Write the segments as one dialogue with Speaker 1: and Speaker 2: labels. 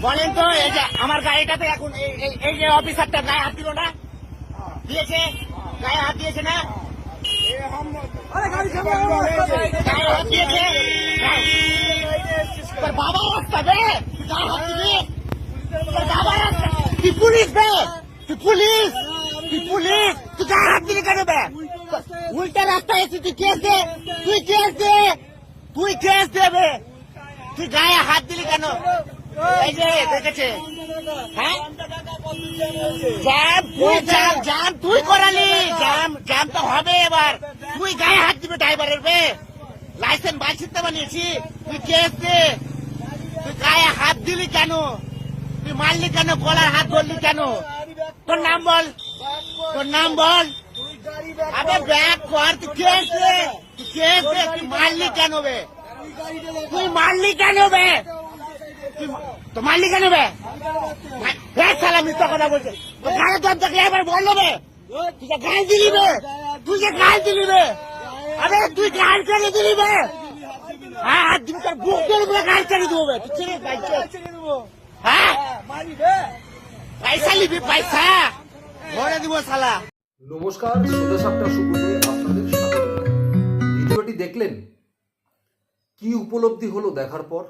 Speaker 1: বলেন তো এই যে আমার গাড়িটাতে এখন এই- যে অফিসারটা গায়ে হাত দিল না? দিয়েছে? গায়ে হাত দিয়েছে না? গায়ে হাত দিয়েছে? বাবা রাস্তা বে তুই গায়ে হাত দিবি। বাবা রাস্তা তুই পুলিশ বে তুই পুলিশ তুই পুলিশ তুই গায়ে হাত দিলি কেন বে? উল্টা রাস্তায় এসে তুই কেস দে তুই কেস দে তুই কেস দেবে তুই গায়ে হাত দিলি কেন? এই হ্যাঁ? তুই করালি। জ্যাম তো হবে এবার। তুই গায়ে হাত দিবি ড্রাইভারের বে। লাইসেন্স বাঁচিতে বানিয়েছি। তুই দে। তুই গায়ে হাত দিলি কেন? তুই মারলি কেন? গলার হাত ধরলি কেন? তোর নাম বল। তোর নাম বল। আবে ব্যাগ কর, তুই তুই কেস দে, তুই মারলি কেন বে? তুই মারলি কেন বে? তো মারলি কেন বে হ্যাঁ মিথ্যা কথা বলছে গায়ে দর দেখলে এবার বে তুই যে গায়ে দিলি বে? তুই যে গায়ে দিলি বে? আরে তুই গায়ে কেন দিলি বে? হ্যাঁ হাত দিবি তোর বুক ধরে বলে গায়ে ছেড়ে দেবো বে? তুই ছেড়ে বাইকে হ্যাঁ? পয়সা নিবি পয়সা। ভরে দিব শালা।
Speaker 2: নমস্কার সোজা সাপটা সুব্রতয়ে আপনাদের স্বাগত। ভিডিওটি দেখলেন কি উপলব্ধি হলো দেখার পর?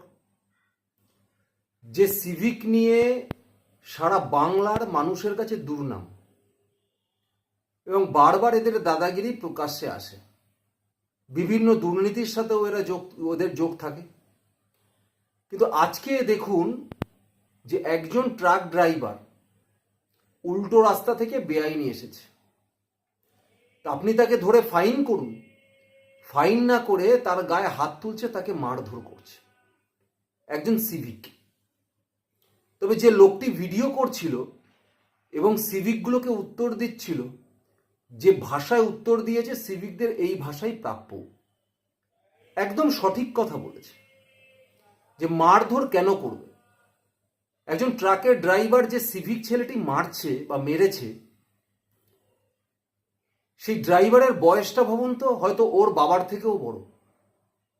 Speaker 2: যে সিভিক নিয়ে সারা বাংলার মানুষের কাছে দুর্নাম। এবং বারবার এদের দাদাগিরি প্রকাশ্যে আসে। বিভিন্ন দুর্নীতির সাথেও এরা যোগ, ওদের যোগ থাকে। কিন্তু আজকে দেখুন যে একজন ট্রাক ড্রাইভার উল্টো রাস্তা থেকে বেআইনি এসেছে। আপনি তাকে ধরে ফাইন করুন। ফাইন না করে তার গায়ে হাত তুলছে, তাকে মারধর করছে। একজন সিভিক তবে যে লোকটি ভিডিও করছিল এবং সিভিকগুলোকে উত্তর দিচ্ছিল, যে ভাষায় উত্তর দিয়েছে সিভিকদের এই ভাষাই প্রাপ্য। একদম সঠিক কথা বলেছে যে মারধর কেন করবে? একজন ট্রাকের ড্রাইভার যে সিভিক ছেলেটি মারছে বা মেরেছে, সেই ড্রাইভারের বয়সটা ভাবুন তো, হয়তো ওর বাবার থেকেও বড়।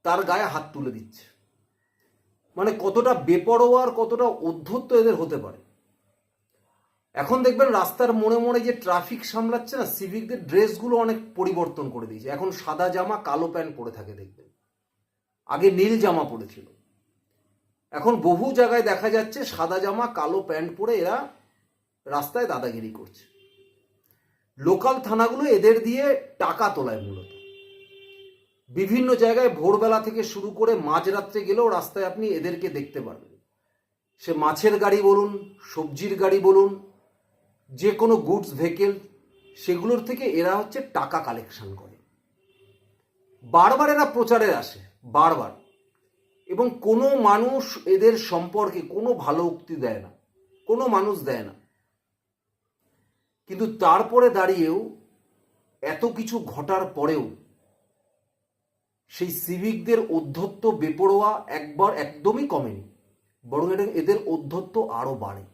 Speaker 2: তার গায়ে হাত তুলে দিচ্ছে। মানে কতটা বেপরোয়া আর কতটা অধ্যত্ত এদের হতে পারে। এখন দেখবেন রাস্তার মোড়ে মোড়ে যে ট্রাফিক সামলাচ্ছে না সিভিকদের ড্রেসগুলো অনেক পরিবর্তন করে দিয়েছে। এখন সাদা জামা, কালো প্যান্ট পরে থাকে দেখবেন। আগে নীল জামা পরেছিল। এখন বহু জায়গায় দেখা যাচ্ছে সাদা জামা, কালো প্যান্ট পরে এরা রাস্তায় দাদাগিরি করছে। লোকাল থানাগুলো এদের দিয়ে টাকা তোলায় মূলত। বিভিন্ন জায়গায় ভোরবেলা থেকে শুরু করে মাঝরাত্রে গেলেও রাস্তায় আপনি এদেরকে দেখতে পারবেন। সে মাছের গাড়ি বলুন, সবজির গাড়ি বলুন, যে কোনো গুডস, ভেহিকেল, সেগুলোর থেকে এরা হচ্ছে টাকা কালেকশন করে। বারবার এরা প্রচারে আসে, বারবার। এবং কোনো মানুষ এদের সম্পর্কে কোনো ভালো উক্তি দেয় না, কোনো মানুষ দেয় না। কিন্তু তারপরে দাঁড়িয়েও এত কিছু ঘটার পরেও সেই সিভিকদের অধ্যত্ব বেপরোয়া একবার একদমই কমেনি, বরং এটা এদের অধ্যত্ব আরও বাড়ে।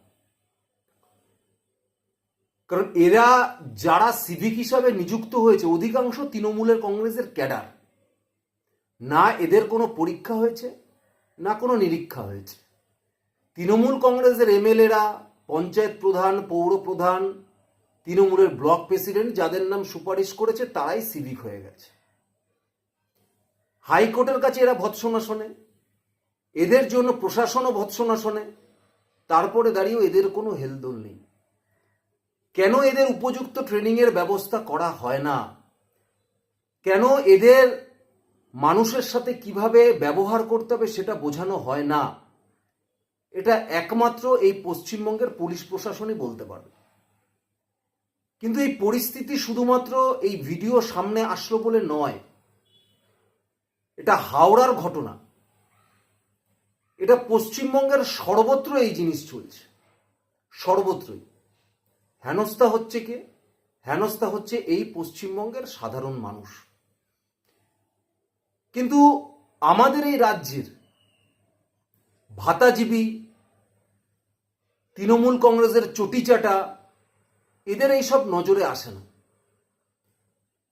Speaker 2: কারণ এরা যারা সিভিক হিসাবে নিযুক্ত হয়েছে, অধিকাংশ তৃণমূলের কংগ্রেসের ক্যাডার। না এদের কোনো পরীক্ষা হয়েছে, না কোনো নিরীক্ষা হয়েছে। তৃণমূল কংগ্রেসের এমএলএরা, পঞ্চায়েত প্রধান, পৌর প্রধান, তৃণমূলের ব্লক প্রেসিডেন্ট, যাদের নাম সুপারিশ করেছে, তারাই সিভিক হয়ে গেছে। হাইকোর্টের কাছে এরা ভৎসনা শোনে। এদের জন্য প্রশাসনও ভৎসনা শোনে। তারপরে দাঁড়িয়েও এদের কোনো হেলদোল নেই। কেন এদের উপযুক্ত ট্রেনিংয়ের ব্যবস্থা করা হয় না? কেন এদের মানুষের সাথে কীভাবে ব্যবহার করতে হবে সেটা বোঝানো হয় না? এটা একমাত্র এই পশ্চিমবঙ্গের পুলিশ প্রশাসনই বলতে পারবে। কিন্তু এই পরিস্থিতি শুধুমাত্র এই ভিডিও সামনে আসলো বলে নয় এটা হাওড়ার ঘটনা। এটা পশ্চিমবঙ্গের সর্বত্র এই জিনিস চলছে। সর্বত্রই। হেনস্থা হচ্ছে কে? হেনস্থা হচ্ছে এই পশ্চিমবঙ্গের সাধারণ মানুষ। কিন্তু আমাদের এই রাজ্যের ভাতাজীবী, তৃণমূল কংগ্রেসের চটিচাটা, এদের এইসব নজরে আসে না।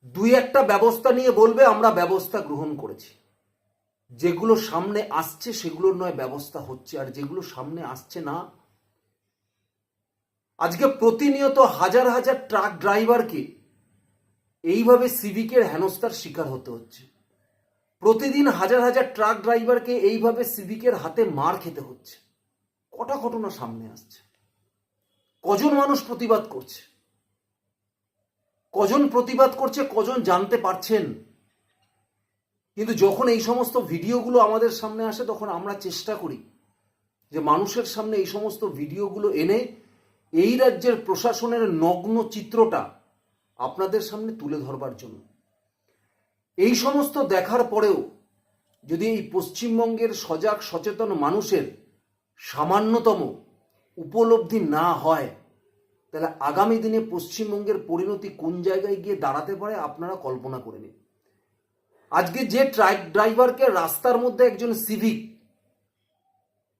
Speaker 2: দুই একটা ব্যবস্থা নিয়ে বলবে, আমরা ব্যবস্থা গ্রহণ করেছি। যেগুলো সামনে আসছে, সেগুলোর নয় ব্যবস্থা হচ্ছে। আর যেগুলো সামনে আসছে না, আজকে প্রতিনিয়ত হাজার হাজার ট্রাক ড্রাইভারকে এইভাবে সিভিকের হেনস্থার শিকার হতে হচ্ছে। প্রতিদিন হাজার হাজার ট্রাক ড্রাইভারকে এইভাবে সিভিকের হাতে মার খেতে হচ্ছে। কটা ঘটনা সামনে আসছে? কজন মানুষ প্রতিবাদ করছে? কজন প্রতিবাদ করছে, কজন জানতে পারছেন? কিন্তু যখন এই সমস্ত ভিডিওগুলো আমাদের সামনে আসে, তখন আমরা চেষ্টা করি যে মানুষের সামনে এই সমস্ত ভিডিওগুলো এনে এই রাজ্যের প্রশাসনের নগ্ন চিত্রটা আপনাদের সামনে তুলে ধরবার জন্য। এই সমস্ত দেখার পরেও যদি এই পশ্চিমবঙ্গের সজাগ, সচেতন মানুষের সামান্যতম উপলব্ধি না হয়, তাহলে আগামী দিনে পশ্চিমবঙ্গের পরিণতি কোন জায়গায় গিয়ে দাঁড়াতে পারে, আপনারা কল্পনা করে নিন। আজকে যে ট্রাক ড্রাইভারকে রাস্তার মধ্যে একজন সিভিক,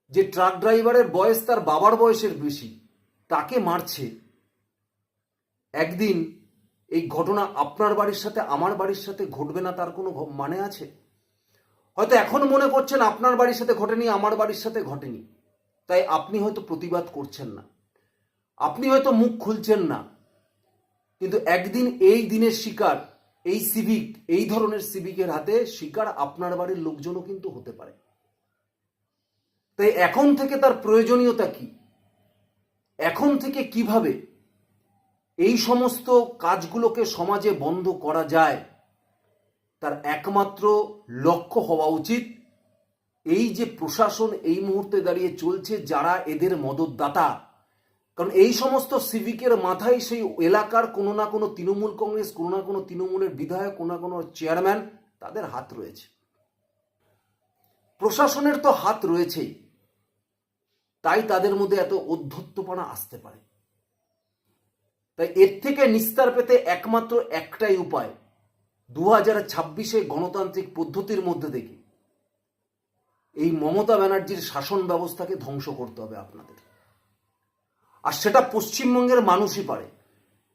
Speaker 2: যে ট্রাক ড্রাইভারের বয়স তার বাবার বয়সের বেশি, তাকে মারছে। একদিন এই ঘটনা আপনার বাড়ির সাথে, আমার বাড়ির সাথে ঘটবে না তার কোনো মানে আছে? হয়তো এখন মনে করছেন আপনার বাড়ির সাথে ঘটেনি, আমার বাড়ির সাথে ঘটেনি। তাই আপনি হয়তো প্রতিবাদ করছেন না। আপনি হয়তো মুখ খুলছেন না। কিন্তু একদিন এই দিনের শিকার এই সিভিক এই ধরনের সিভিকের হাতে শিকার আপনার বাড়ির লোকজনও কিন্তু হতে পারে। তাই এখন থেকে তার প্রয়োজনীয়তা কি? এখন থেকে কীভাবে এই সমস্ত কাজগুলোকে সমাজে বন্ধ করা যায়? তার একমাত্র লক্ষ্য হওয়া উচিত এই যে প্রশাসন এই মুহূর্তে দাঁড়িয়ে চলছে যারা এদের মদতদাতা কারণ এই সমস্ত সিভিকের মাথায় সেই এলাকার কোনো না কোনো তৃণমূল কংগ্রেস, কোনো না কোনো তৃণমূলের বিধায়ক, কোনো না কোনো চেয়ারম্যান তাদের হাত রয়েছে। প্রশাসনের তো হাত রয়েছেই। তাই তাদের মধ্যে এত অধ্যত্বপনা আসতে পারে। তাই এর থেকে নিস্তার পেতে একমাত্র একটাই উপায় দু হাজার ছাব্বিশে গণতান্ত্রিক পদ্ধতির মধ্যে থেকে এই মমতা ব্যানার্জির শাসন ব্যবস্থাকে ধ্বংস করতে হবে আপনাদের। আর সেটা পশ্চিমবঙ্গের মানুষই পারে।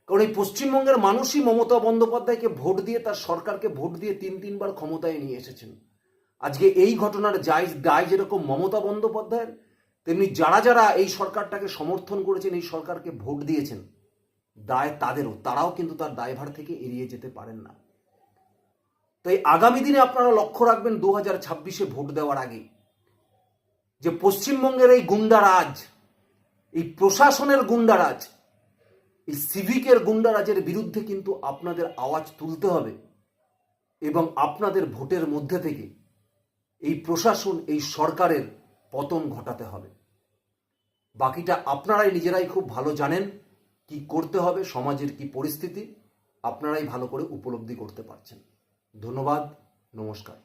Speaker 2: কারণ এই পশ্চিমবঙ্গের মানুষই মমতা বন্দ্যোপাধ্যায়কে ভোট দিয়ে, তার সরকারকে ভোট দিয়ে তিন, তিনবার ক্ষমতায় নিয়ে এসেছেন। আজকে এই ঘটনার যাই দায় যেরকম মমতা বন্দ্যোপাধ্যায়ের, তেমনি যারা যারা এই সরকারটাকে সমর্থন করেছেন, এই সরকারকে ভোট দিয়েছেন, দায় তাদেরও। তারাও কিন্তু তার দায়ভার থেকে এড়িয়ে যেতে পারেন না। তাই আগামী দিনে আপনারা লক্ষ্য রাখবেন, দু হাজার ছাব্বিশে ভোট দেওয়ার আগে যে পশ্চিমবঙ্গের এই গুন্ডারাজ এই প্রশাসনের গুন্ডারাজ, এই সিভিকের গুন্ডারাজের বিরুদ্ধে কিন্তু আপনাদের আওয়াজ তুলতে হবে এবং আপনাদের ভোটের মধ্যে থেকে এই প্রশাসন, এই সরকারের পতন ঘটাতে হবে। বাকিটা আপনারাই নিজেরাই খুব ভালো জানেন কি করতে হবে, সমাজের কি পরিস্থিতি, আপনারাই ভালো করে উপলব্ধি করতে পারছেন। ধন্যবাদ, নমস্কার।